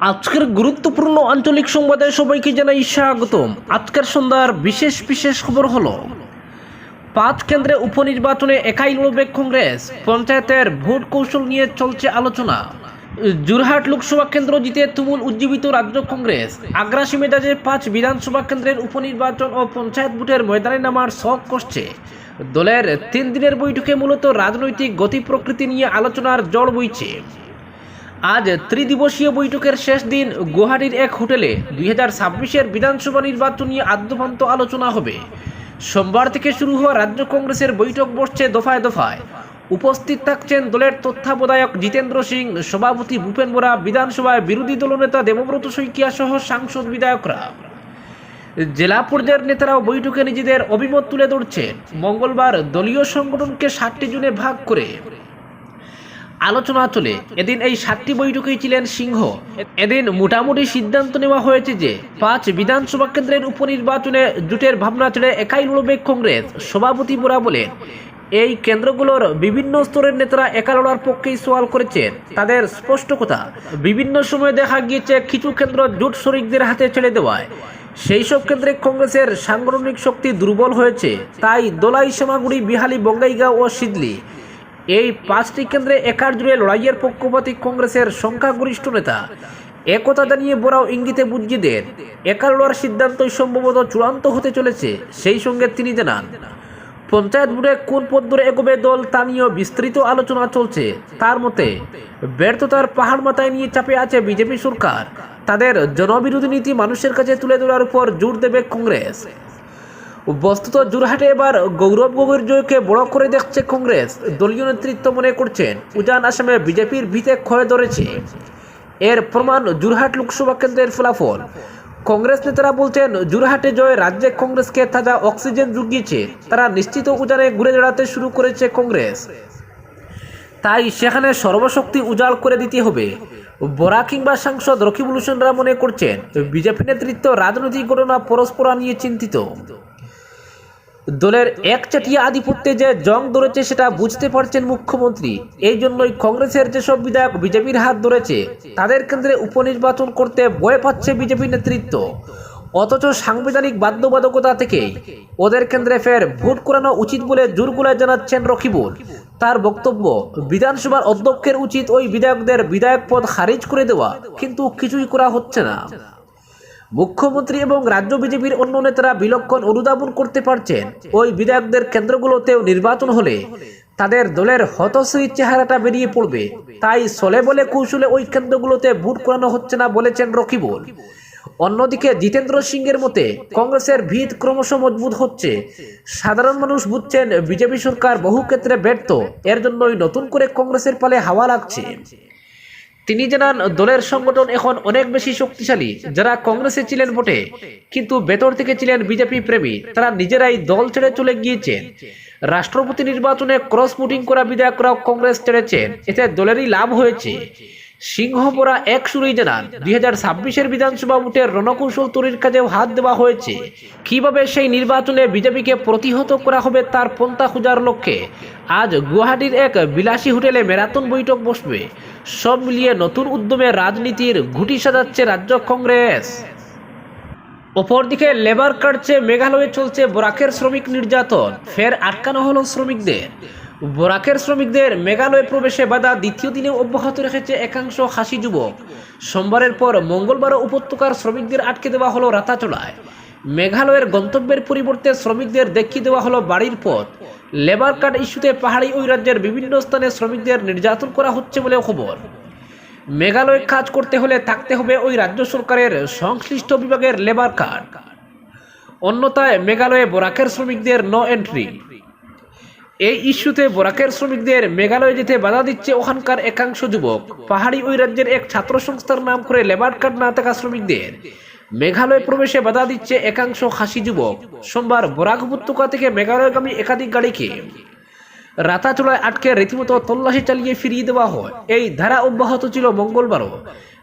আজকের গুরুত্বপূর্ণ আঞ্চলিক সংবাদে সবাইকে জানাই স্বাগতম। আজকের সন্ধ্যার বিশেষ বিশেষ খবর হলো, পাঁচ কেন্দ্রে উপনির্বাচনে একাই লড়বে কংগ্রেস। পঞ্চায়েতের ভোট কৌশল নিয়ে চলছে আলোচনা। জোরহাট লোকসভা কেন্দ্র জিতে তুমুল উজ্জীবিত রাজ্য কংগ্রেস। আগ্রাসী মেজাজে পাঁচ বিধানসভা কেন্দ্রের উপনির্বাচন ও পঞ্চায়েত ভোটের ময়দানে নামার শখ করছে দলের তিন দিনের বৈঠকে মূলত রাজনৈতিক গতি প্রকৃতি নিয়ে আলোচনার জল বইছে। আজ ত্রিদিবসীয় বৈঠকের শেষ দিন গুয়াহাটির এক হোটেলে দুই হাজার ছাব্বিশের বিধানসভা নির্বাচন নিয়ে আদ্যপান্ত আলোচনা হবে। সোমবার থেকে শুরু হওয়া রাজ্য কংগ্রেসের বৈঠক বসছে দফায় দফায়। উপস্থিত থাকছেন দলের তত্ত্বাবধায়ক জিতেন্দ্র সিং, সভাপতি ভূপেন বোরা বিধানসভায় বিরোধী দলনেতা দেবব্রত শইকিয়া সহ সাংসদ বিধায়করা। জেলা পর্যায়ের নেতারাও বৈঠকে নিজেদের অভিমত তুলে ধরছেন মঙ্গলবার দলীয় সংগঠনকে ষাটটি জুনে ভাগ করে। আলোচনা চলে। এদিন এই সাতটি বৈঠকেই ছিলেন সিংহ। এদিন মোটামুটি সিদ্ধান্ত নেওয়া হয়েছে যে পাঁচ বিধানসভা কেন্দ্রের উপনির্বাচনে জুটের ভাবনা ছেড়ে একাই লড়বে কংগ্রেস, সভাপতি বোরা বলেন এই কেন্দ্রগুলোর বিভিন্ন স্তরের নেতারা একা লড়ার পক্ষেই সওয়াল করেছেন তাদের স্পষ্ট কথা, বিভিন্ন সময় দেখা গিয়েছে কিছু কেন্দ্র জোট শরিকদের হাতে ছেড়ে দেওয়ায়। সেই সব কেন্দ্রে কংগ্রেসের সাংগঠনিক শক্তি দুর্বল হয়েছে। তাই দোলাই সেমাগুড়ি বিহালি, বঙ্গাইগাঁও ও সিদলি। এই পাঁচটি কেন্দ্রে একার জুড়ে লড়াইয়ের পক্ষপাতী কংগ্রেসের সংখ্যাগরিষ্ঠ নেতা। একথা জানিয়ে বোরাও ইঙ্গিতে বুঝিয়ে দেন, একা লড়ার সিদ্ধান্তই সম্ভবত চূড়ান্ত হতে চলেছে, সেই সঙ্গে তিনি জানান, পঞ্চায়েত বোর্ডে কোন পথ ধরে এগোবে দল তা নিয়েও বিস্তৃত আলোচনা চলছে। তার মতে, ব্যর্থতার পাহাড় মাথায় নিয়ে চাপে আছে বিজেপি সরকার। তাদের জনবিরোধী নীতি মানুষের কাছে তুলে ধরার উপর জোর দেবে কংগ্রেস। বস্তুত জোরহাটে এবার গৌরব গগৈর জয়কে বড় করে দেখছে কংগ্রেস। দলীয় নেতৃত্ব মনে করছেন, উজান আসামে বিজেপির ভিতে ক্ষয় ধরেছে। এর প্রমাণ জোরহাট লোকসভা কেন্দ্রের ফলাফল। কংগ্রেস নেতারা বলছেন, জোরহাটে জয় রাজ্যে কংগ্রেসকে তাজা অক্সিজেন জুগিয়েছে। তারা নিশ্চিত উজানে ঘুরে দাঁড়াতে শুরু করেছে কংগ্রেস। তাই সেখানে সর্বশক্তি উজাড় করে দিতে হবে। বরা কিংবা সাংসদ রকিবুল হোসেনরা মনে করছেন, বিজেপি নেতৃত্ব রাজনৈতিক ঘটনা পরস্পর নিয়ে চিন্তিত। দলের একচাটিয়া আধিপত্যে যে জং ধরেছে সেটা বুঝতে পারছেন মুখ্যমন্ত্রী। এই জন্যই কংগ্রেসের যেসব বিধায়ক বিজেপির হাত ধরেছে, তাদের কেন্দ্রে উপনির্বাচন করতে ভয় পাচ্ছে বিজেপি নেতৃত্ব। অথচ সাংবিধানিক বাধ্যবাধকতা থেকেই ওদের কেন্দ্রে ফের ভোট করানো উচিত বলে জোরগুলায় জানাচ্ছেন রকিবুল। তার বক্তব্য, বিধানসভার অধ্যক্ষের উচিত ওই বিধায়কদের বিধায়ক পদ খারিজ করে দেওয়া, কিন্তু কিছুই করা হচ্ছে না। মুখ্যমন্ত্রী এবং রাজ্য বিজেপির অন্য নেতারা বিলক্ষণ অনুধাবন করতে পারছেন। ওই বিধায়কদের কেন্দ্রগুলোতেও নির্বাচন হলে তাদের দলের হতশ্রী চেহারাটা বেরিয়ে পড়বে। তাই সলে বলে কৌশলে ওই কেন্দ্রগুলোতে ভোট করানো হচ্ছে না বলেছেন রকিবুল। অন্যদিকে জিতেন্দ্র সিংয়ের মতে কংগ্রেসের ভিত ক্রমশ মজবুত হচ্ছে। সাধারণ মানুষ বুঝছেন বিজেপি সরকার বহু ক্ষেত্রে ব্যর্থ। এর জন্যই নতুন করে কংগ্রেসের পালে হাওয়া লাগছে। তিনি জানান দলের সংগঠন এখন অনেক বেশি শক্তিশালী, যারা কংগ্রেসে ছিলেন বটে, কিন্তু ভেতর থেকে ছিলেন বিজেপি প্রেমী, তারা নিজেরাই দল ছেড়ে চলে গিয়েছেন রাষ্ট্রপতি নির্বাচনে ক্রস ভোটিং করা বিধায়করাও কংগ্রেস ছেড়েছেন এতে দলেরই লাভ হয়েছে। সিংহপুরা এক সুরেই জানান দুই হাজার ছাব্বিশের বিধানসভা ভোটের রণকৌশল তৈরির কাজেও হাত দেওয়া হয়েছে। কীভাবে সেই নির্বাচনে বিজেপিকে প্রতিহত করা হবে তার পন্থা খোঁজার লক্ষ্যে, আজ গুয়াহাটির এক বিলাসী হোটেলে ম্যারাথন বৈঠক বসবে। সব মিলিয়ে নতুন উদ্যমে রাজনীতির ঘুটি সাজাচ্ছে রাজ্য কংগ্রেস। অপরদিকে লেবার কাটছে মেঘালয়ে চলছে বরাকের শ্রমিক নির্যাতন। ফের আটকানো হলো শ্রমিকদের। বরাকের শ্রমিকদের মেঘালয়ে প্রবেশে বাধা দ্বিতীয় দিনে অব্যাহত রেখেছে একাংশ হাসি যুবক। সোমবারের পর মঙ্গলবারও উপত্যকার শ্রমিকদের আটকে দেওয়া হলো রাতাচলায়। মেঘালয়ের গন্তব্যের পরিবর্তে শ্রমিকদের দেখিয়ে দেওয়া হলো বাড়ির পথ। লেবার কার্ড ইস্যুতে পাহাড়ি ওই রাজ্যের বিভিন্ন স্থানে শ্রমিকদের নির্যাতন করা হচ্ছে বলে খবর। মেঘালয়ে কাজ করতে হলে থাকতে হবে ওই রাজ্য সরকারের সংশ্লিষ্ট বিভাগের লেবার কার্ড অন্যথায় মেঘালয়ে বরাকের শ্রমিকদের নো এন্ট্রি এই ইস্যুতে বরাকের শ্রমিকদের মেঘালয়ে যেতে বাধা দিচ্ছে ওখানকার একাংশ যুবক। পাহাড়ি ওই রাজ্যের এক ছাত্র সংস্থার নাম করে লেবার কার্ড না থাকা শ্রমিকদের। মেঘালয় প্রবেশে বাধা দিচ্ছে একাংশ খাসি যুবক। সোমবার বরাক উপত্যকা থেকে মেঘালয়গামী একাধিক গাড়িকে রাতাচোড়ায় আটকে রীতিমতো তল্লাশি চালিয়ে ফিরিয়ে দেওয়া হয়। এই ধারা অব্যাহত ছিল মঙ্গলবারও।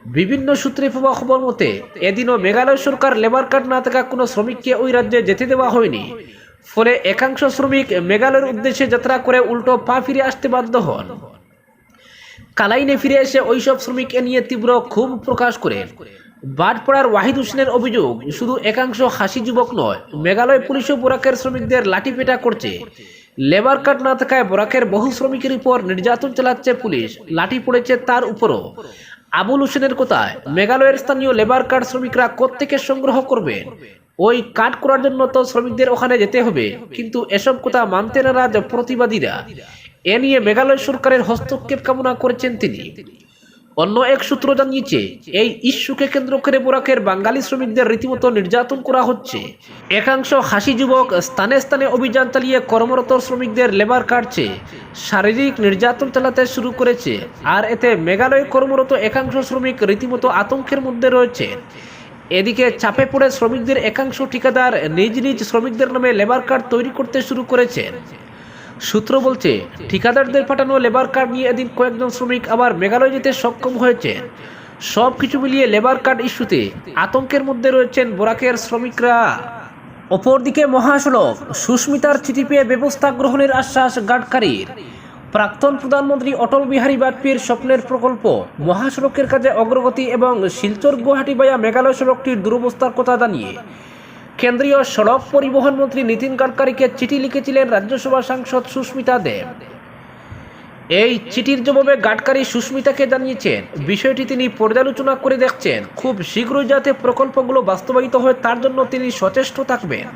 বিভিন্ন সূত্রে পাওয়া খবর মতে, এদিনও মেঘালয় সরকার লেবার কার্ড না থাকা কোনো শ্রমিককে ওই রাজ্যে যেতে দেওয়া হয়নি। ফলে একাংশ শ্রমিক মেঘালয়ের উদ্দেশ্যে যাত্রা করে উল্টো পা ফিরে আসতে বাধ্য হন। কালাইনে ফিরে এসে ওইসব শ্রমিককে নিয়ে তীব্র ক্ষোভ প্রকাশ করেন। বাদপাড়ার ওয়াহিদ হোসেনের অভিযোগ, শুধু একাংশ হাসি যুবক নয়, মেঘালয় পুলিশও বোরাকের শ্রমিকদের লাঠিপেটা করছে। লেবার কার্ড না থাকায় বোরাকের বহু শ্রমিকের উপর নির্যাতন চালাচ্ছে পুলিশ, লাঠি পড়েছে তার উপরও। আবুল হোসেনের কথায়? মেঘালয়ের স্থানীয় লেবার কার্ড শ্রমিকরা কোত্থেকে সংগ্রহ করবেন ওই কাট করার জন্য তো শ্রমিকদের ওখানে যেতে হবে, কিন্তু এসব কথা মানতে নারাজ প্রতিবাদীরা। এ নিয়ে মেঘালয় সরকারের হস্তক্ষেপ কামনা করেছেন তিনি। অন্য এক সূত্র জানিয়েছে, এই ইস্যুকে কেন্দ্র করে বোরাকের বাঙালি শ্রমিকদের রীতিমতো নির্যাতন করা হচ্ছে। একাংশ হাসি যুবক স্থানে স্থানে অভিযান চালিয়ে কর্মরত শ্রমিকদের লেবার কাটছে। শারীরিক নির্যাতন চালাতে শুরু করেছে, আর এতে মেঘালয়ে কর্মরত একাংশ শ্রমিক রীতিমতো আতঙ্কের মধ্যে রয়েছে। এদিকে চাপে পড়ে শ্রমিকদের একাংশ ঠিকাদার নিজ নিজ শ্রমিকদের নামে লেবার কার্ড তৈরি করতে শুরু করেছেন সূত্র বলছে, ঠিকাদারদের পাঠানো লেবার কার্ড নিয়ে এদিন কয়েকজন শ্রমিক আবার মেঘালয় যেতে সক্ষম হয়েছে। সব কিছু মিলিয়ে লেবার কার্ড ইস্যুতে আতঙ্কের মধ্যে রয়েছেন বোরাকের শ্রমিকরা। অপরদিকে মহাসড়ক, সুস্মিতার চিঠি পেয়ে ব্যবস্থা গ্রহণের আশ্বাস গাডকারির। প্রাক্তন প্রধানমন্ত্রী অটল বিহারী বাজপেয়ীর স্বপ্নের প্রকল্প, মহাসড়কের কাজে অগ্রগতি এবং শিলচর গুয়াহাটি বায়া মেঘালয় সড়কটির দুরবস্থার কথা জানিয়ে কেন্দ্রীয় সড়ক পরিবহন মন্ত্রী নীতিন গাডকারিকে চিঠি লিখেছিলেন রাজ্যসভা সাংসদ সুস্মিতা দেব এই চিঠির জবাবে গাডকারি সুস্মিতাকে জানিয়েছেন, বিষয়টি তিনি পর্যালোচনা করে দেখছেন। খুব শীঘ্রই যাতে প্রকল্পগুলো বাস্তবায়িত হয়, তার জন্য তিনি সচেষ্ট থাকবেন।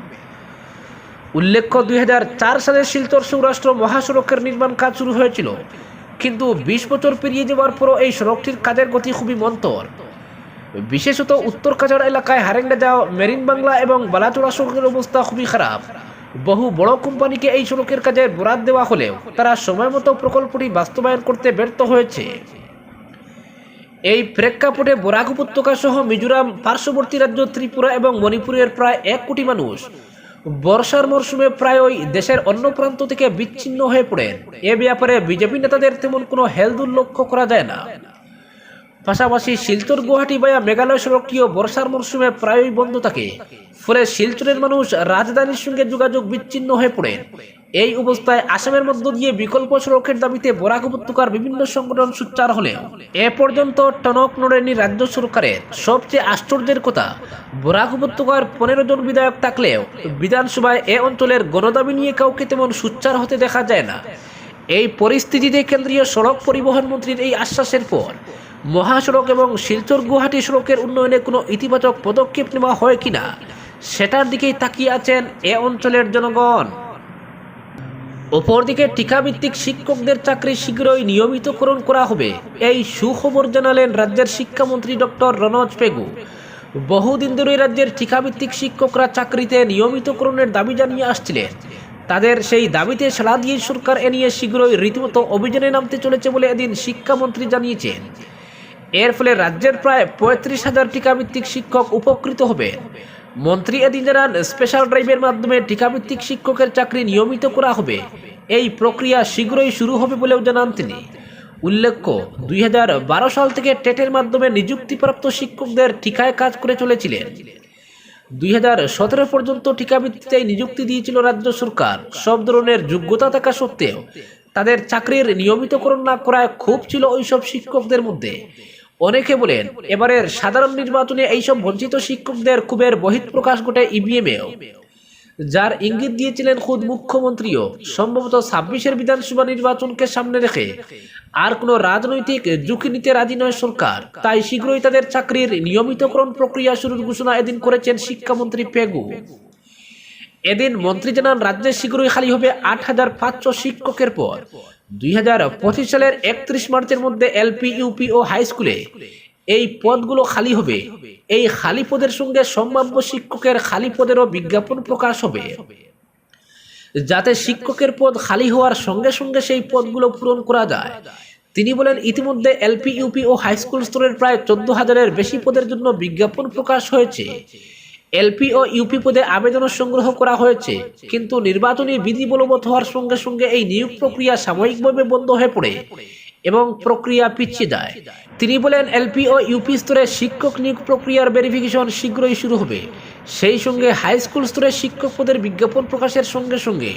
উল্লেখ্য, দুই হাজার চার সালে শিলচর সৌরাষ্ট্র মহাসড়কের নির্মাণ কাজ শুরু হয়েছিল। কিন্তু বিশ বছর পেরিয়ে যাওয়ার পরও এই সড়কটির কাজের গতি খুবই মন্তর বিশেষত উত্তর কাছাড় এলাকায় হারেঙ্গা যাও মেরিন বাংলা এবং বালাচোড়া সড়কের অবস্থা খুবই খারাপ। বহু বড় কোম্পানিকে এই সড়কের কাজে বরাদ দেওয়া হলেও তারা সময় মতো প্রকল্পটি বাস্তবায়ন করতে ব্যর্থ হয়েছে। এই প্রেক্ষাপটে বরাক উপত্যকা সহ মিজোরাম, পার্শ্ববর্তী রাজ্য ত্রিপুরা এবং মণিপুরের প্রায় এক কোটি মানুষ বর্ষার মরশুমে প্রায় ওই দেশের অন্য প্রান্ত থেকে বিচ্ছিন্ন হয়ে পড়েন। এ ব্যাপারে বিজেপি নেতাদের তেমন কোনো হেলদুল লক্ষ্য করা যায় না। পাশাপাশি শিলচর গুয়াহাটি বায়া মেঘালয় সড়কটিও বর্ষার মরশুমে প্রায়ই বন্ধ থাকে। ফলে শিলচরের মানুষ রাজধানীর সঙ্গে যোগাযোগ বিচ্ছিন্ন হয়ে পড়ে। এই অবস্থায় আসামের মধ্য দিয়ে বিকল্প সড়কের দাবিতে বরাক উপত্যকার বিভিন্ন সংগঠন সুচ্চার হলেও এ পর্যন্ত টনক নড়েনি রাজ্য সরকারের। সবচেয়ে আশ্চর্যের কথা, বরাক উপত্যকার পনেরো জন বিধায়ক থাকলেও বিধানসভায় এ অঞ্চলের গণদাবি নিয়ে কাউকে তেমন সুচ্চার হতে দেখা যায় না। এই পরিস্থিতিতে কেন্দ্রীয় সড়ক পরিবহন মন্ত্রীর এই আশ্বাসের পর মহাসড়ক এবং শিলচর গুয়াহাটি সড়কের উন্নয়নে কোনো ইতিবাচক পদক্ষেপ নেওয়া হয় কিনা, সেটার দিকেই তাকিয়ে আছেন এ অঞ্চলের জনগণ। অপরদিকে টিকাভিত্তিক শিক্ষকদের চাকরি শীঘ্রই নিয়মিতকরণ করা হবে, এই সুখবর জানালেন রাজ্যের শিক্ষামন্ত্রী ডক্টর রনজ পেগু। বহুদিন ধরে রাজ্যের টিকাভিত্তিক শিক্ষকরা চাকরিতে নিয়মিতকরণের দাবি জানিয়ে আসছিলেন। তাদের সেই দাবিতে সাড়া দিয়ে সরকার এ নিয়ে শীঘ্রই রীতিমতো অভিযানে নামতে চলেছে বলে এদিন শিক্ষামন্ত্রী জানিয়েছেন। এর ফলে রাজ্যের প্রায় পঁয়ত্রিশ হাজার টিকাভিত্তিক শিক্ষক উপকৃত হবে। মন্ত্রী এদিন জানান স্পেশাল ড্রাইভের মাধ্যমে টিকাভিত্তিক শিক্ষকের চাকরি নিয়মিত করা হবে। এই প্রক্রিয়া শীঘ্রই শুরু হবে বলেও জানান তিনি। উল্লেখ্য, দুই হাজার বারো সাল থেকে টেটের মাধ্যমে নিযুক্তিপ্রাপ্ত শিক্ষকদের ঠিকায় কাজ করে চলেছিলেন। দুই হাজার সতেরো পর্যন্ত টিকাভিত্তিতে নিযুক্তি দিয়েছিল রাজ্য সরকার। সব ধরনের যোগ্যতা থাকা সত্ত্বেও তাদের চাকরির নিয়মিতকরণ না করায় খুব ছিল ওইসব শিক্ষকদের মধ্যে। অনেকে বলেন, এবারের সাধারণ নির্বাচনে এইসব বঞ্চিত শিক্ষকদের ক্ষোভের বহিঃপ্রকাশ ঘটে ইভিএমেও। যার ইঙ্গিত দিয়েছিলেন খুদ মুখ্যমন্ত্রীও। সম্ভবত ছাব্বিশের বিধানসভা নির্বাচনকে সামনে রেখে আর কোনো রাজনৈতিক ঝুঁকি নিতে রাজি নয় সরকার। তাই শীঘ্রই তাদের চাকরির নিয়মিতকরণ প্রক্রিয়া শুরুর ঘোষণা এদিন করেছেন শিক্ষামন্ত্রী পেগু। এদিন মন্ত্রী জানান রাজ্যে শীঘ্রই খালি হবে আট হাজার পাঁচশো শিক্ষকের পর দুই হাজার পঁচিশ সালের একত্রিশ মার্চের মধ্যে এলপি, ইউপি ও হাই স্কুলে এই পদগুলো খালি হবে। এই খালি পদের সঙ্গে সম্ভাব্য শিক্ষকের খালি পদেরও বিজ্ঞাপন প্রকাশ হবে। যাতে শিক্ষকের পদ খালি হওয়ার সঙ্গে সঙ্গে সেই পদগুলো পূরণ করা যায়। তিনি বলেন, ইতিমধ্যে এলপি, ইউপি ও হাই স্কুল স্তরের প্রায় চোদ্দ হাজারের বেশি পদের জন্য বিজ্ঞাপন প্রকাশ হয়েছে। এলপি ও ইউপি পদে আবেদন সংগ্রহ করা হয়েছে, কিন্তু নির্বাচনী বিধি বলবৎ হওয়ার সঙ্গে সঙ্গে এই নিয়োগ প্রক্রিয়া সাময়িকভাবে বন্ধ হয়ে পড়ে এবং প্রক্রিয়া পিছিয়ে যায়। তিনি বলেন, এলপি ও ইউপি স্তরে শিক্ষক নিয়োগ প্রক্রিয়ার ভেরিফিকেশন শীঘ্রই শুরু হবে। সেই সঙ্গে হাই স্কুল স্তরে শিক্ষক পদের বিজ্ঞাপন প্রকাশের সঙ্গে সঙ্গে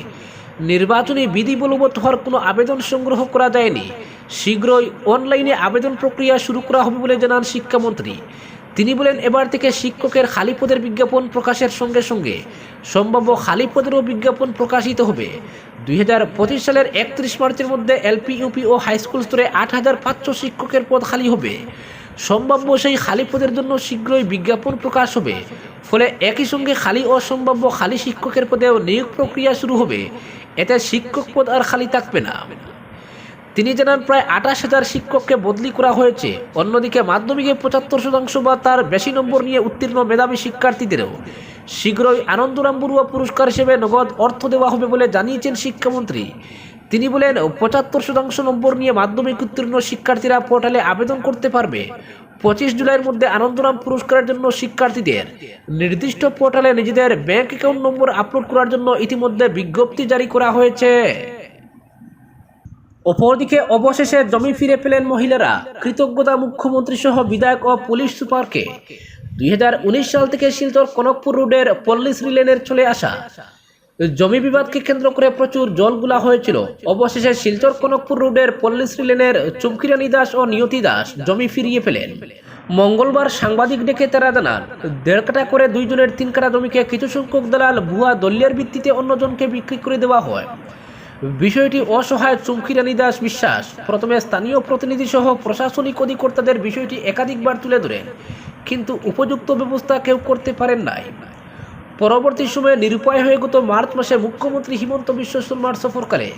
নির্বাচনী বিধি বলবৎ হওয়ার কোনো আবেদন সংগ্রহ করা যায়নি। শীঘ্রই অনলাইনে আবেদন প্রক্রিয়া শুরু করা হবে বলে জানান শিক্ষামন্ত্রী। তিনি বলেন, এবার থেকে শিক্ষকের খালি পদের বিজ্ঞাপন প্রকাশের সঙ্গে সঙ্গে সম্ভাব্য খালি পদেরও বিজ্ঞাপন প্রকাশিত হবে। দুই হাজার পঁচিশ সালের একত্রিশ মার্চের মধ্যে এলপি, ইউপি ও হাই স্কুল স্তরে আট হাজার পাঁচশো শিক্ষকের পদ খালি হবে। সম্ভাব্য সেই খালি পদের জন্য শীঘ্রই বিজ্ঞাপন প্রকাশ হবে। ফলে একই সঙ্গে খালি ও সম্ভাব্য খালি শিক্ষকের পদেও নিয়োগ প্রক্রিয়া শুরু হবে। এতে শিক্ষক পদ আর খালি থাকবে না। তিনি জানান, প্রায় আঠাশ হাজার শিক্ষককে বদলি করা হয়েছে। অন্যদিকে মাধ্যমিকে পঁচাত্তর শতাংশ বা তার বেশি নম্বর নিয়ে উত্তীর্ণ মেধাবী শিক্ষার্থীদেরও শীঘ্রই আনন্দরাম বড়ুয়া পুরস্কার হিসেবে নগদ অর্থ দেওয়া হবে বলে জানিয়েছেন শিক্ষামন্ত্রী। তিনি বলেন, পঁচাত্তর শতাংশ নম্বর নিয়ে মাধ্যমিক উত্তীর্ণ শিক্ষার্থীরা পোর্টালে আবেদন করতে পারবে। পঁচিশ জুলাইয়ের মধ্যে আনন্দরাম পুরস্কারের জন্য শিক্ষার্থীদের নির্দিষ্ট পোর্টালে নিজেদের ব্যাংক অ্যাকাউন্ট নম্বর আপলোড করার জন্য ইতিমধ্যে বিজ্ঞপ্তি জারি করা হয়েছে। অপরদিকে অবশেষে জমি ফিরে পেলেন মহিলারা। কৃতজ্ঞতা মুখ্যমন্ত্রী সহ বিধায়ক ও পুলিশ সুপারকে। দুই হাজার উনিশ সাল থেকে শিলচর কনকপুর রোডের পল্লী শ্রীলেনের চলে আসা। জমি বিবাদকে কেন্দ্র করে প্রচুর জলগুলা হয়েছিল। অবশেষে শিলচর কনকপুর রোডের পল্লী শ্রীলেনের চুমকিরানী দাস ও নিয়তি দাস জমি ফিরিয়ে পেলেন। মঙ্গলবার সাংবাদিক ডেকে তারা জানান, দেড় কাটা করে দুইজনের তিন কাটা জমিকে কিছু সংখ্যক দালাল ভুয়া দলীয়ের ভিত্তিতে অন্যজনকে বিক্রি করে দেওয়া হয়। বিষয়টি অসহায় চুমকিরানী দাস বিশ্বাস। প্রথমে স্থানীয় প্রতিনিধি সহ প্রশাসনিক অধিকর্তাদের বিষয়টি একাধিকবার তুলে ধরেন কিন্তু উপযুক্ত ব্যবস্থা কেউ করতে পারেন নাই। পরবর্তী সময়ে নিরুপায় হয়ে গত মার্চ মাসে মুখ্যমন্ত্রী হিমন্ত বিশ্ব শর্মার সফরকালে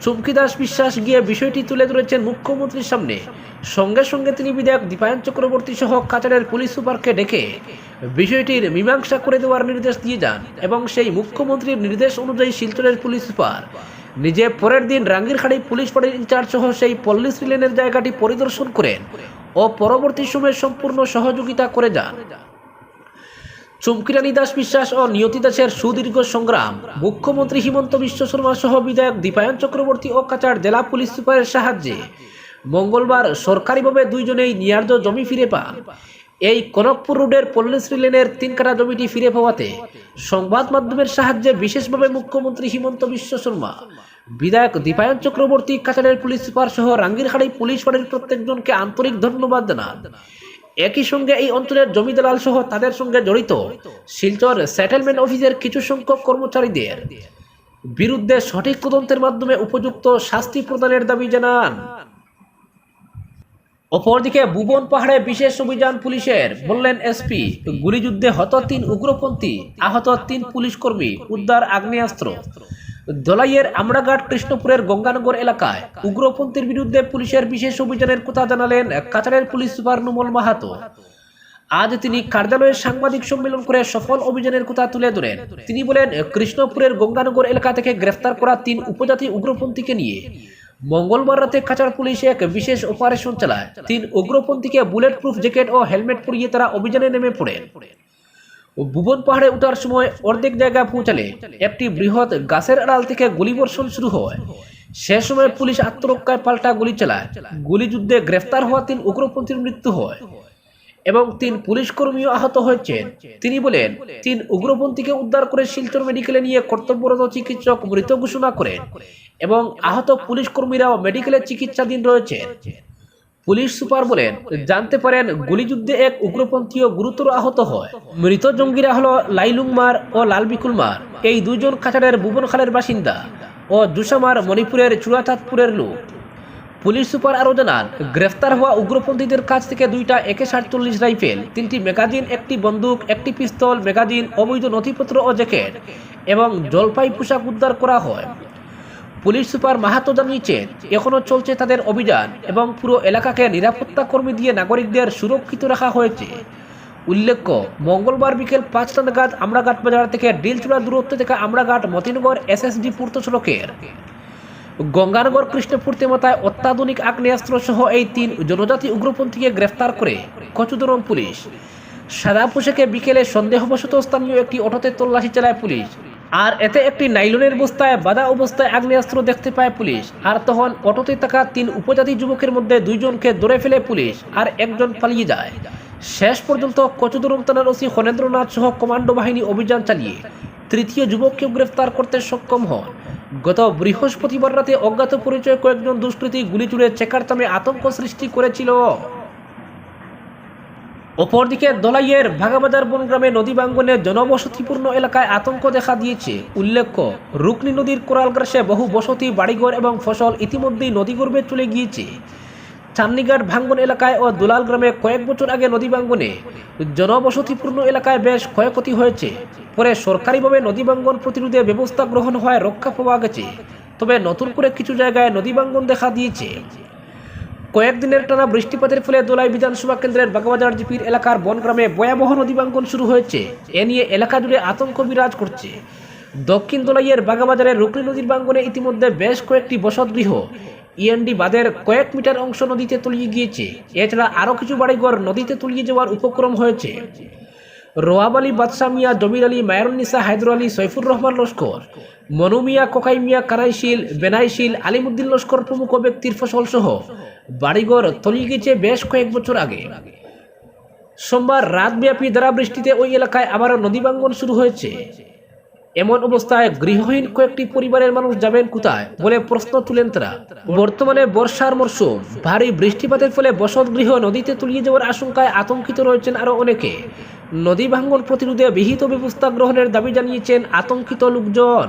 চুমকি দাস বিশ্বাস গিয়ে বিষয়টি তুলে ধরেছেন মুখ্যমন্ত্রীর সামনে। সঙ্গে সঙ্গে তিনি বিধায়ক দীপায়ন চক্রবর্তী সহ কাছাড়ের পুলিশ সুপারকে ডেকে বিষয়টির মীমাংসা করে দেওয়ার নির্দেশ দিয়ে যান এবং সেই মুখ্যমন্ত্রীর নির্দেশ অনুযায়ী শিলচরের পুলিশ সুপার নিজে পরের দিন রাঙ্গিরখাড়ি পুলিশ ফাঁড়ির ইনচার্জ সহ সেই পল্লী শ্রীলেনের জায়গাটি পরিদর্শন করেন ও পরবর্তী সময়ে সম্পূর্ণ সহযোগিতা করে যান। চুমকিরানী দাস বিশ্বাস ও নিয়তি দাসের সুদীর্ঘ সংগ্রাম, মুখ্যমন্ত্রী হিমন্ত বিশ্ব শর্মা সহ বিধায়ক দীপায়ন চক্রবর্তী ও কাছাড় জেলা পুলিশ সুপারের সাহায্যে মঙ্গলবার সরকারিভাবে দুইজনেই নিয়ার্য জমি ফিরে পান। এই কনকপুর রোডের পল্লীশ্রী লেনের তিন কাটা জমিটি ফিরে পাওয়াতে সংবাদ মাধ্যমের সাহায্যে বিশেষভাবে মুখ্যমন্ত্রী হিমন্ত বিশ্ব শর্মা, বিধায়ক দীপায়ন চক্রবর্তী, কাছাড়ের পুলিশ সুপার সহ রাঙ্গিরহাড়ি পুলিশ ফাঁড়ির প্রত্যেকজনকে আন্তরিক ধন্যবাদ জানান। একই সঙ্গে এই অঞ্চলের জমি দালাল সহ তাদের সঙ্গে জড়িত শিলচর সেটেলমেন্ট অফিসের কিছু সংখ্যক কর্মচারীদের বিরুদ্ধে সঠিক তদন্তের মাধ্যমে উপযুক্ত শাস্তি প্রদানের দাবি জানান। অপরদিকে ভুবন পাহাড়ে বিশেষ অভিযান পুলিশের, বললেন এসপি। গুলিযুদ্ধে হত তিন উগ্রপন্থী, আহত তিন পুলিশ কর্মী, উদ্ধার আগ্নেয়াস্ত্র। দলাইয়ের আমরাঘাট কৃষ্ণপুরের গঙ্গানগর এলাকায় উগ্রপন্থীর বিরুদ্ধে পুলিশের বিশেষ অভিযানের কথা জানালেন কাছাড়ের পুলিশ সুপার নুমল মাহাতো। আজ তিনি কার্যালয়ের সাংবাদিক সম্মেলন করে সফল অভিযানের কথা তুলে ধরেন। তিনি বলেন, কৃষ্ণপুরের গঙ্গানগর এলাকা থেকে গ্রেফতার করা তিন উপজাতি উগ্রপন্থীকে নিয়ে মঙ্গলবার রাতে কাছাড় পুলিশ এক বিশেষ অপারেশন চালায়। তিন উগ্রপন্থীকে বুলেট প্রুফ জ্যাকেট ও হেলমেট পরিয়ে তারা অভিযানে নেমে পড়েন ভুবন পাহাড়ে ওঠার সময় অর্ধেক জায়গা পৌঁছালে একটি বৃহৎ গাছের আড়াল থেকে গুলিবর্ষণ শুরু হয়। সে সময় পুলিশ আত্মরক্ষায় পাল্টা গুলি চালায়। গুলিযুদ্ধে গ্রেফতার হওয়া তিন উগ্রপন্থীর মৃত্যু হয় এবং তিন পুলিশ কর্মীও আহত হয়েছেন। তিনি বলেন, তিন উগ্রপন্থীকে উদ্ধার করে শিলচর মেডিকেলে নিয়ে কর্তব্যরত চিকিৎসক মৃত ঘোষণা করেন। এবং আহত পুলিশ কর্মীরাও মেডিকেলে চিকিৎসাধীন রয়েছে। পুলিশ সুপার বলেন, জানতে পারেন, গুলিযুদ্ধে এক উগ্রপন্থীও গুরুতর আহত হয়। মৃত জঙ্গিরা হল লাইলুংমার ও লালবিকুলমার এই দুজন কাছাড়ের ভুবনখালের বাসিন্দা ও দুসামার মণিপুরের চূড়াচাঁদপুরের লোক। পুলিশ সুপার আরও জানান, গ্রেফতার হওয়া উগ্রপন্থীদের কাছ থেকে দুইটা একে সাতচল্লিশ রাইফেল, তিনটি ম্যাগাজিন একটি বন্দুক, একটি পিস্তল ম্যাগাজিন অবৈধ নথিপত্র ও জ্যাকেট এবং জলপাই পোশাক উদ্ধার করা হয়। পুলিশ সুপার মাহাতো জানিয়েছেন এখনও চলছে তাদের অভিযান এবং পুরো এলাকাকে নিরাপত্তা কর্মী দিয়ে নাগরিকদের সুরক্ষিত রাখা হয়েছে। উল্লেখ্য, মঙ্গলবার বিকেল পাঁচটা নাগাদ আমরাঘাট বাজার থেকে ডিলচূড়া দূরত্ব থেকে আমরাঘাট মতিনগর এসএসডি পূর্ত সড়কের। গঙ্গানগর কৃষ্ণপুর তেমতায় অত্যাধুনিক আগ্নেয়াস্ত্র সহ এই তিন জনজাতি উগ্রপন্থীকে গ্রেফতার করে কচুদরম পুলিশ। সাদা পোশাকে বিকেলে সন্দেহবশত স্থানীয় একটি অটোতে তল্লাশি চালায় পুলিশ। আর এতে একটি নাইলনের বস্তায় বাধা অবস্থায় আগ্নেয়াস্ত্র দেখতে পায় পুলিশ। আর তখন অটোতে থাকা তিন উপজাতি যুবকের মধ্যে দুইজনকে ধরে ফেলে পুলিশ আর একজন পালিয়ে যায়। শেষ পর্যন্ত কচুদরম থানার ওসি হনেন্দ্রনাথ সহ কমান্ডো বাহিনী অভিযান চালিয়ে তৃতীয় যুবককেও গ্রেফতার করতে সক্ষম হন। গত বৃহস্পতিবার রাতে অজ্ঞাত পরিচয় কয়েকজন দুষ্কৃতী গুলি চুড়ে চেকার চেকারতামে আতঙ্ক সৃষ্টি করেছিল। অপরদিকে দলাইয়ের ভাগাবাজার বনগ্রামে নদী বাঙ্গনে জনবসতিপূর্ণ এলাকায় আতঙ্ক দেখা দিয়েছে। উল্লেখ্য, রুকনি নদীর কোরালগ্রাসে বহু বসতি, বাড়িঘর এবং ফসল ইতিমধ্যেই নদীগর্ভে চলে গিয়েছে। চান্নিঘাট ভাঙ্গন এলাকায় ও দুলাল গ্রামে কয়েক বছর আগে নদী ভাঙ্গনে জনবসতিপূর্ণ এলাকায় বেশ ক্ষয়ক্ষতি হয়েছে। পরে সরকারিভাবে নদী ভাঙ্গন প্রতিরোধে ব্যবস্থা গ্রহণ হওয়ায় রক্ষা পাওয়া গেছে। তবে নতুন করে কিছু জায়গায় নদী ভাঙ্গন দেখা দিয়েছে। কয়েকদিনের টানা বৃষ্টিপাতের ফলে দোলাই বিধানসভা কেন্দ্রের বাগাবাজার জিপির এলাকার বনগ্রামে ভয়াবহ নদীবাঙ্গন শুরু হয়েছে। এ নিয়ে এলাকা জুড়ে আতঙ্ক বিরাজ করছে। দক্ষিণ দোলাইয়ের বাগাবাজারের রুকনি নদীর বাঙ্গনে ইতিমধ্যে বেশ কয়েকটি বসতগৃহ ইএনডি বাঁধের কয়েক মিটার অংশ নদীতে তলিয়ে গিয়েছে। এছাড়া আরও কিছু বাড়িঘর নদীতে তলিয়ে যাওয়ার উপক্রম হয়েছে। রোয়াব আলী বাদশাহ মিয়া, জমির আলী মায়রুন্নিসা হায়দর আলী, সৈফুর রহমান লস্কর। মনু মিয়া কোকাই মিয়া কারাইশিল, বেনাইশিল, আলিমুদ্দিন লস্কর প্রমুখ ব্যক্তির ফসল সহ বাড়িঘর তলিয়ে গেছে বেশ কয়েক বছর আগে। সোমবার রাতব্যাপী বৃষ্টিতে ওই এলাকায় আবারও নদী শুরু হয়েছে। এমন অবস্থায় গৃহহীন কয়েকটি পরিবারের মানুষ যাবেন কোথায় বলে প্রশ্ন তুলেন তারা। বর্তমানে বর্ষার মরশুম, ভারী বৃষ্টিপাতের ফলে বসত গৃহ নদীতে তুলিয়ে যাওয়ার আশঙ্কায় আতঙ্কিত রয়েছেন আরও অনেকে। নদী ভাঙ্গন প্রতিরোধে বিহিত ব্যবস্থা গ্রহণের দাবি জানিয়েছেন আতঙ্কিত লোকজন।